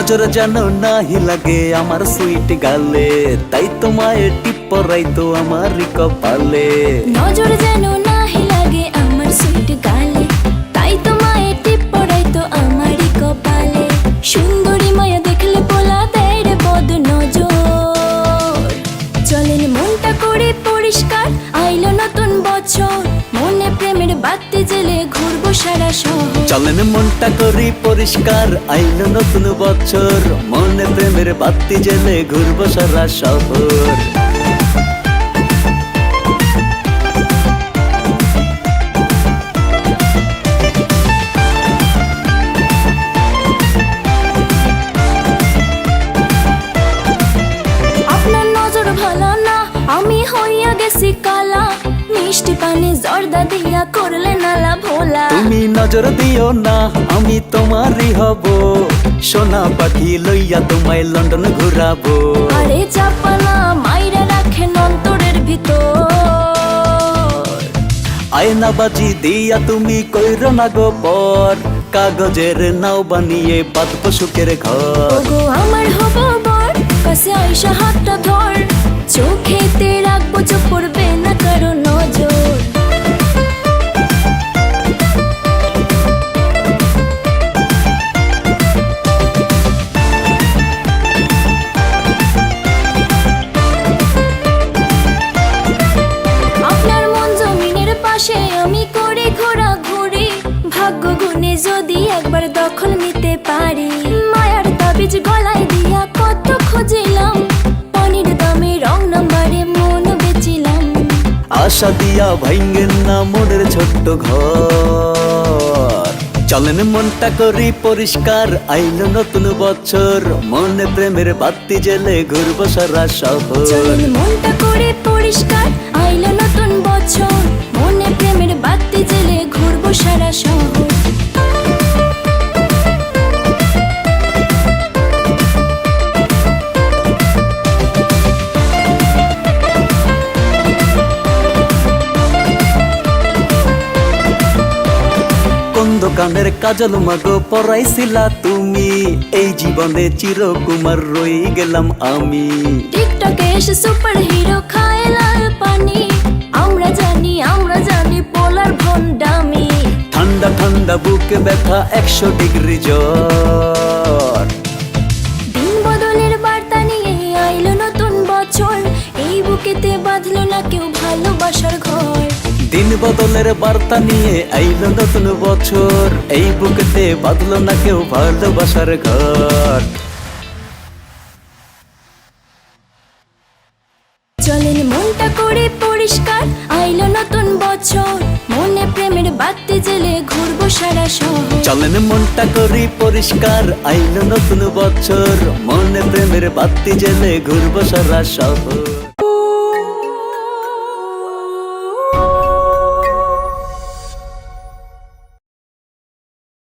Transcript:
নজর যেন নাহি লাগে আমার সুইট গালে। তাই তোমায় টিপ পরাই তো আমার কপালে। নজর যেন নাহি লাগে আমার সুইট গালে। তাই তো মায়ের টিপ পড়াই তো আমারই কপালে। সুন্দরী মায়া দেখলে পোলা দেয় রে বদ নজর চলেন মনটা করে পরিষ্কার, আইলো নতুন বছর। বাতি জেলে ঘুরবো সারা শহর। চলেন মনটা করি পরিষ্কার আইলো নতুন বছর। মনে প্রেমের বাতি জেলে ঘুরবো সারা শহর। নজর ভালো আমি হইয়া গেছি কালা। মিষ্টি পানি জর্দা দিয়া করলে নালা ভোলা তুমি নজর দিও না আমি তোমারই হব। সোনা পাখি লইয়া তোমায় লন্ডন ঘুরাবো। আরে চাপানা মাইরা রাখেন অন্তরের ভিতর। আয়না বাজি দিয়া তুমি কইর না গো পর। কাগজের নাও বানিয়ে বাঁধবো সুখের ঘর। আশা দিয়া ভাঙ্গেন না মনের ছোট্ট ঘর। চলেন মনটা করি পরিষ্কার, আইল নতুন বছর। মনে প্রেমের বাতি জেলে ঘুরবো সারা শহর। মনটা করে পরিষ্কার, আইল নতুন বছর। মনে প্রেমের বাতি জেলে ঘুরবো সারা শহর। দোকানের কাজল মাগো পড়াইছিলা তুমি। এই জীবনে চিরকুমার রই গেলাম আমি। টিকটকে এসে সুপার হিরো খায় লাল পানি। আমরা জানি আমরা জানি পোলার ভন্ডামি ঠান্ডা ঠান্ডা বুকে ব্যথা একশো ডিগ্রি জ্বর। দিন বদলের বার্তা নিয়ে আইলো নতুন বছর। এই বুকেতে বাঁধলো না কেউ ভালোবাসার ঘর। চলেন মনটা করে পরিষ্কার আইলো নতুন বছর। মনে প্রেমের বাতি জেলে ঘুরবো সারা শহর। চলেন মনটা করি পরিষ্কার আইলো নতুন বছর। মনে প্রেমের বাতি জেলে ঘুরবো সারা শহর।